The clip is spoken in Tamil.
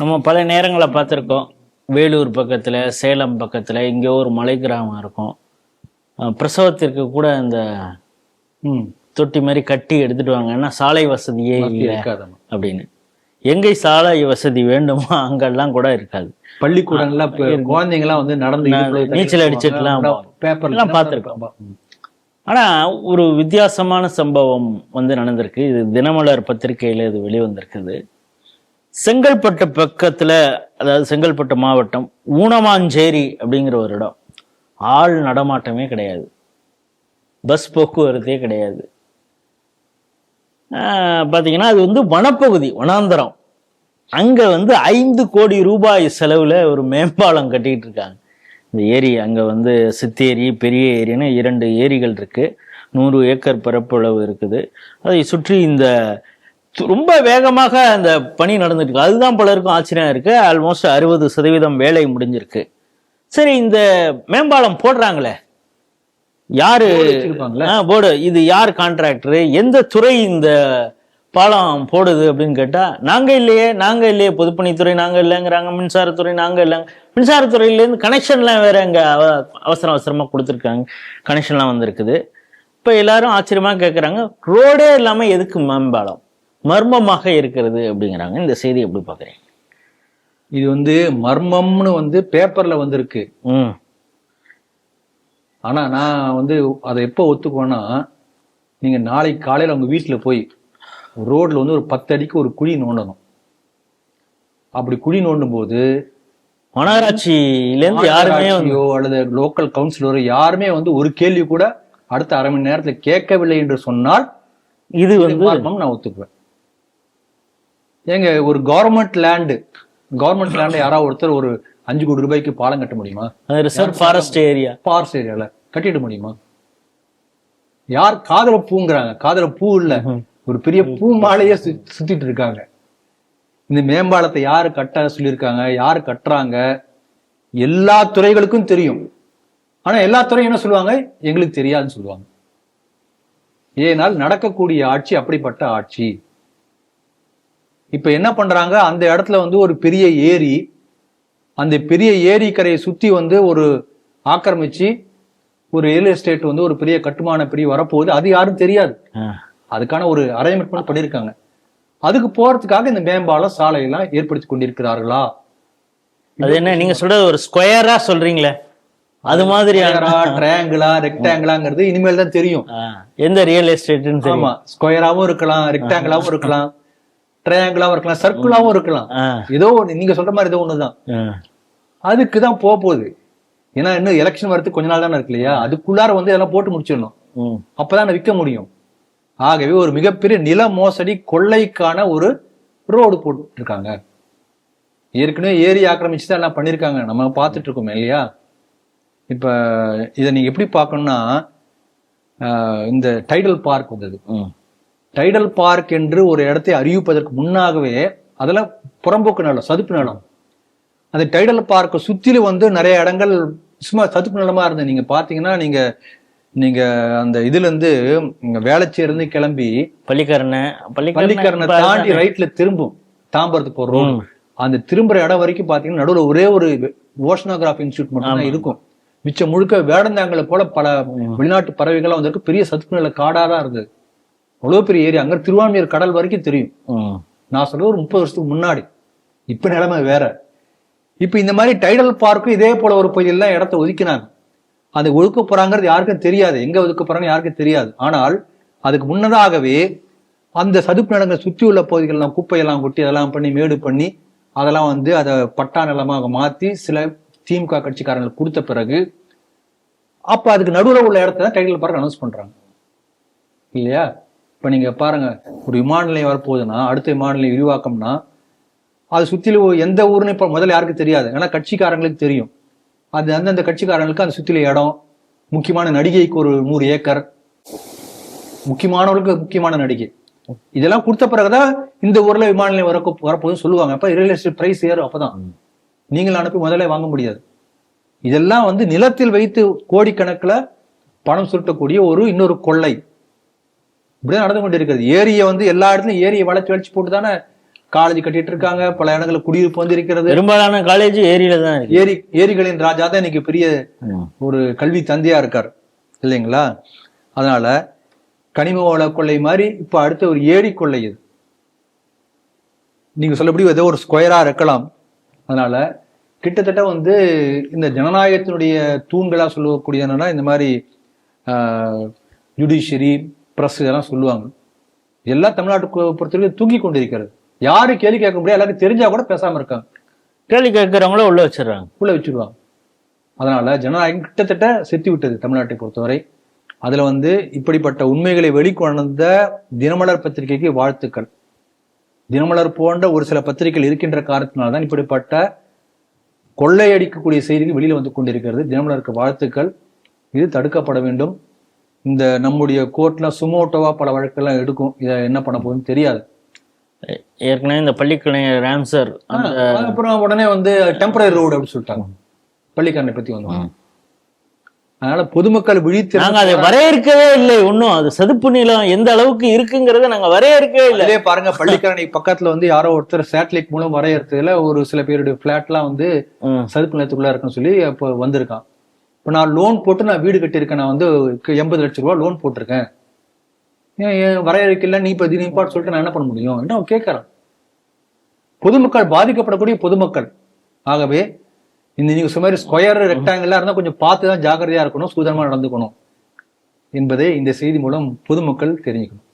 நம்ம பல நேரங்களை பார்த்துருக்கோம். வேலூர் பக்கத்தில் சேலம் பக்கத்தில் இங்கே ஒரு மலை கிராமம் இருக்கும். பிரசவத்திற்கு கூட இந்த ம் தொட்டி மாதிரி கட்டி எடுத்துட்டு வாங்க. ஏன்னா சாலை வசதியே இல்லை அப்படின்னு. எங்கே சாலை வசதி வேண்டுமோ அங்கெல்லாம் கூட இருக்காது. பள்ளிக்கூடங்கள்ல இப்ப குழந்தைங்க எல்லாம் வந்து நடந்து நீச்சல் அடிச்சிட்டுலாம் பேப்பர்ல எல்லாம் பார்த்திருக்கோம். ஆனா ஒரு வித்தியாசமான சம்பவம் வந்து நடந்திருக்கு. இது தினமலர் பத்திரிகையில இது வெளிவந்திருக்குது. செங்கல்பட்டு பக்கத்துல அதாவது செங்கல்பட்டு மாவட்டம் ஊனமாஞ்சேரி அப்படிங்கிற ஒரு இடம். ஆள் நடமாட்டமே கிடையாது. பஸ் போக்குவரத்தே கிடையாது. ஆஹ் பாத்தீங்கன்னா அது வந்து வனப்பகுதி வனாந்தரம். அங்க வந்து ஐந்து கோடி ரூபாய் செலவுல ஒரு மேம்பாலம் கட்டிட்டு இருக்காங்க. இந்த ஏரி அங்க வந்து சித்தேரி பெரிய ஏரின்னு இரண்டு ஏரிகள் இருக்கு. நூறு ஏக்கர் பரப்பளவு இருக்குது. அதை சுற்றி இந்த ரொம்ப வேகமாக அந்த பணி நடந்துட்டு அதுதான் பலருக்கும் ஆச்சரியம் இருக்கு. ஆல்மோஸ்ட் அறுபது சதவீதம் வேலை முடிஞ்சிருக்கு. சரி இந்த மேம்பாலம் போடுறாங்களே. யாரு? போர்டு இது யார் கான்ட்ராக்டர் எந்த துறை இந்த பாலம் போடுது அப்படின்னு கேட்டா நாங்க இல்லையே நாங்க இல்லையே. பொதுப்பணித்துறை நாங்க இல்லைங்கிறாங்க மின்சாரத்துறை நாங்க இல்லைங்க. மின்சாரத்துறையில இருந்து கனெக்ஷன்லாம் வேற அவ- அவசர அவசரமா கொடுத்துருக்காங்க. கனெக்ஷன்லாம் வந்திருக்குது. இப்ப எல்லாரும் ஆச்சரியமா கேக்குறாங்க. ரோடே இல்லாம எதுக்கு மேம்பாலம்? மர்மமாக இருக்கிறது அப்படிங்கிறாங்க. இந்த செய்தி எப்படி பாக்குறீங்க இது வந்து மர்மம்னு வந்து பேப்பர்ல வந்திருக்கு. ம். ஆனா நான் வந்து அதை எப்போ ஒத்துக்குவேன்னா நீங்க நாளைக்கு காலையில உங்க வீட்டுல போய் ரோட்ல வந்து ஒரு பத்து அடிக்கு ஒரு குழி நோண்டணும். அப்படி குழி நோண்டும் போது மாநகராட்சியில இருந்து யாருமே அல்லது லோக்கல் கவுன்சிலரோ யாருமே வந்து ஒரு கேள்வி கூட அடுத்த அரை மணி நேரத்துல கேட்கவில்லை என்று சொன்னால் இது வந்து நான் ஒத்துக்குவேன். ஏங்க ஒரு கவர்மெண்ட் லேண்டு கவர்மெண்ட் லேண்ட் யாராவது ஒருத்தர் ஒரு அஞ்சு கோடி ரூபாய்க்கு பாலம் கட்ட முடியுமா? ரிசர்வ் ஃபாரஸ்ட் ஏரியா பார்ஸ் ஏரியால கட்டிட முடியுமா? யார் காதல பூங்கிறாங்க? காதல பூ இல்ல. ஒரு பெரிய பூ மாலையே சுத்திட்டு இருக்காங்க. இந்த மேம்பாலத்தை யாரு கட்ட சொல்லியிருக்காங்க? யாரு கட்டுறாங்க? எல்லா துறைகளுக்கும் தெரியும். ஆனா எல்லா துறையும் என்ன சொல்லுவாங்க? எங்களுக்கு தெரியாதுன்னு சொல்லுவாங்க. ஏனால் நடக்கக்கூடிய ஆட்சி அப்படிப்பட்ட ஆட்சி. இப்ப என்ன பண்றாங்க? அந்த இடத்துல வந்து ஒரு பெரிய ஏரி அந்த பெரிய ஏரி கரையை சுத்தி வந்து ஒரு ஆக்கிரமிச்சு ஒரு ரியல் எஸ்டேட் வந்து ஒரு பெரிய கட்டுமான பிரிவு வரப்போகுது. அது யாரும் தெரியாது. அதுக்கான ஒரு அரேஞ்ச்மெண்ட் பண்ணியிருக்காங்க அதுக்கு போறதுக்காக இந்த மேம்பாலம் சாலை எல்லாம் ஏற்படுத்தி கொண்டிருக்கிறார்களா? அது என்ன நீங்க சொல்றது ஒரு ஸ்கொயரா சொல்றீங்களே? அது மாதிரி ட்ரையாங்கிளா ரெக்டாங்கிளாங்கிறது இனிமேல் தான் தெரியும். எந்த ரியல் எஸ்டேட்னு ஆமா ஸ்கொயராவும் இருக்கலாம் ரெக்டாங்கிளாவும் இருக்கலாம். ட்ரையாங்கிளாவும் இருக்கலாம் சர்க்குலாவும் இருக்கலாம். ஏதோ ஒண்ணு நீங்க சொல்ற மாதிரி ஏதோ ஒண்ணுதான். அதுக்கு தான் போக போகுது ஏன்னா இன்னும் எலெக்ஷன் வரதுக்கு கொஞ்ச நாள் தானே இருக்கு இல்லையா? அதுக்குள்ளார வந்து இதெல்லாம் போட்டு முடிச்சிடணும். அப்பதான் விற்க முடியும். ஆகவே ஒரு மிகப்பெரிய நில மோசடி கொள்ளைக்கான ஒரு ரோடு போட்டு இருக்காங்க ஏற்கனவே ஏரி ஆக்கிரமிச்சு தான் எல்லாம் பண்ணியிருக்காங்க நம்ம பார்த்துட்டு இருக்கோம் இல்லையா? இப்ப இதை நீங்க எப்படி பார்க்கணும்னா இந்த டைடல் பார்க் வந்தது. டைடல் பார்க் என்று ஒரு இடத்தை அறிவிப்பதற்கு முன்னாகவே அதெல்லாம் புறம்போக்கு நிலம் சதுப்பு நிலம். அந்த டைடல் பார்க்கை சுத்திலும் வந்து நிறைய இடங்கள் சும்மா சதுப்பு நிலமா இருந்தது. நீங்க பாத்தீங்கன்னா நீங்க நீங்க அந்த இதுல இருந்து இங்க வேளச்சேரி இருந்து கிளம்பி பள்ளிக்கரணை பள்ளிக்கரணை தாண்டி. ரைட்ல திரும்பும். தாம்பரத்துக்கு போற ரோடு ம். அந்த திரும்புற இடம் வரைக்கும் பாத்தீங்கன்னா நடுவுல ஒரே ஒரு ஓஷனோகிராஃபி இன்ஸ்டியூட் மட்டும் தான். இருக்கும். மிச்சம் முழுக்க வேடந்தாங்கலை போல பல வெளிநாட்டு பறவைகள்லாம் வந்திருக்கு. பெரிய சதுப்பு நில காடா தான் இருந்தது. அவ்வளவு பெரிய ஏரியா அங்க திருவான்மையூர் கடல் வரைக்கும் தெரியும். நான் சொல்றது ஒரு முப்பது வருஷத்துக்கு முன்னாடி. இப்ப நிலைமை வேற. இப்ப இந்த மாதிரி டைடல் பார்க்கும் இதே போல ஒரு பகுதியெல்லாம் இடத்த ஒதுக்கினாங்க. அது ஒதுக்க போறாங்கிறது யாருக்கும் தெரியாது. எங்க ஒதுக்க போறாங்கன்னு யாருக்கும் தெரியாது. ஆனால் அதுக்கு முன்னதாகவே அந்த சதுப்பு நிலங்களை சுற்றி உள்ள பகுதிகளெல்லாம் குப்பையெல்லாம் கொட்டி அதெல்லாம் பண்ணி மேடு பண்ணி அதெல்லாம் வந்து அதை பட்டா நிலமாக மாத்தி சில திமுக கட்சிக்காரங்களுக்கு கொடுத்த பிறகு அப்ப அதுக்கு நடுவுல உள்ள இடத்த டைட்டில் பார்க்க அனௌன்ஸ் பண்றாங்க. இல்லையா? இப்ப நீங்க பாருங்க ஒரு விமான நிலையம் வரப்போகுதுன்னா அடுத்த விமான நிலையம் விரிவாக்கம்னா அது சுத்திலும் எந்த ஊருன்னு இப்ப முதல்ல யாருக்கும் தெரியாது. ஏன்னா கட்சிக்காரங்களுக்கு தெரியும். அது அந்தந்த கட்சிக்காரங்களுக்கு அந்த சுத்தில இடம் முக்கியமான நடிகைக்கு ஒரு நூறு ஏக்கர். முக்கியமானவர்களுக்கு முக்கியமான நடிகை. இதெல்லாம் கொடுத்த பிறகுதான் இந்த ஊர்ல விமான நிலையம் வர வரப்போகுதுன்னு சொல்லுவாங்க. அப்ப ரியல் எஸ்டேட் பிரைஸ் ஏறும் அப்பதான். நீங்கள் அனுப்பி முதல்ல வாங்க முடியாது. இதெல்லாம் வந்து நிலத்தில் வைத்து கோடிக்கணக்குல பணம் சுருட்டக்கூடிய ஒரு இன்னொரு கொள்ளை. இப்படிதான் நடந்து கொண்டிருக்கிறது. ஏரியை வந்து எல்லா இடத்துலயும் ஏரியை வளைச்சு வளைச்சு போட்டு தானே காலேஜ் கட்டிட்டு இருக்காங்க. பல இடங்களில் குடியிருப்பு வந்து இருக்கிறது. பெரும்பாலான காலேஜ் ஏரியில தான் ஏரி ஏரிகளின் ராஜா தான் இன்னைக்கு பெரிய. ஒரு கல்வி தந்தையா இருக்கார். இல்லைங்களா? அதனால கனிம வள கொள்ளை மாதிரி இப்ப அடுத்த ஒரு ஏரி கொள்ளை இது. நீங்க சொல்லபடி ஏதோ ஒரு ஸ்கொயரா இருக்கலாம். அதனால கிட்டத்தட்ட வந்து இந்த ஜனநாயகத்தினுடைய தூண்களா சொல்லக்கூடிய என்னன்னா இந்த மாதிரி ஜுடிஷியரி பிரஸ் இதெல்லாம் சொல்லுவாங்க. எல்லாம் தமிழ்நாட்டுக்கு பொறுத்தவரைக்கும் தூங்கி கொண்டிருக்கிறது. யாரு கேள்வி கேட்க முடியாது. எல்லாருக்கும் தெரிஞ்சா கூட பேசாம இருக்காங்க. கேள்வி கேட்கறவங்கள உள்ள வச்சிடுறாங்க. உள்ள வச்சிருவாங்க அதனால ஜனநாயகம் கிட்டத்தட்ட செத்து விட்டது தமிழ்நாட்டை பொறுத்தவரை. அதுல வந்து இப்படிப்பட்ட உண்மைகளை வெளிக்கொணர்ந்த தினமலர் பத்திரிகைக்கு வாழ்த்துக்கள். தினமலர் போன்ற ஒரு சில பத்திரிகைகள் இருக்கின்ற காரணத்தினால்தான் தான் இப்படிப்பட்ட கொள்ளையடிக்கக்கூடிய செய்திகள் வெளியில வந்து கொண்டிருக்கிறது. தினமலருக்கு வாழ்த்துக்கள். இது தடுக்கப்பட வேண்டும். இந்த நம்முடைய கோர்ட்ல சுமோட்டோவா பல வழக்கெல்லாம் எடுக்கும். இதை என்ன பண்ண போகுதுன்னு தெரியாது. ஏற்கனவே இந்த பள்ளிக்கலைஞர் ராம்சர் அப்புறம் உடனே வந்து டெம்பரரி ரோடு அப்படின்னு சொல்லிட்டாங்க. பள்ளிக்கரணை பத்தி வந்தோம் அதனால பொதுமக்கள் விழித்து நாங்க அதை வரையறுக்கவே இல்லை. ஒன்றும் அது சதுப்பு நிலம் எந்த அளவுக்கு இருக்குங்கிறத நாங்க வரையறுக்கவே இல்லை. பாருங்க பள்ளிக்கரணை பக்கத்துல வந்து யாரோ ஒருத்தர் சேட்டலைட் மூலம் வரையறதுல ஒரு சில பேருடைய பிளாட்லாம் வந்து. சதுப்பு நிலத்துக்குள்ள இருக்குன்னு சொல்லி இப்போ வந்திருக்கான். இப்போ நான் லோன் போட்டு நான் வீடு கட்டியிருக்கேன். நான் வந்து எண்பது லட்சம் ரூபா லோன் போட்டிருக்கேன். ஏன் ஏன் வரையறுக்கல நீ இப்போ நீ பாட்டு சொல்லிட்டு நான் என்ன பண்ண முடியும்? என்ன அவன் பொதுமக்கள் பாதிக்கப்படக்கூடிய பொதுமக்கள். ஆகவே இந்த நீங்கள் சுமார் ஸ்கொயர் ரெக்டாங்கிளாக இருந்தால் கொஞ்சம் பார்த்து தான் ஜாக்கிரதையாக இருக்கணும் சூதனமாக நடந்துக்கணும். என்பதை இந்த செய்தி மூலம் பொதுமக்கள் தெரிஞ்சுக்கணும்.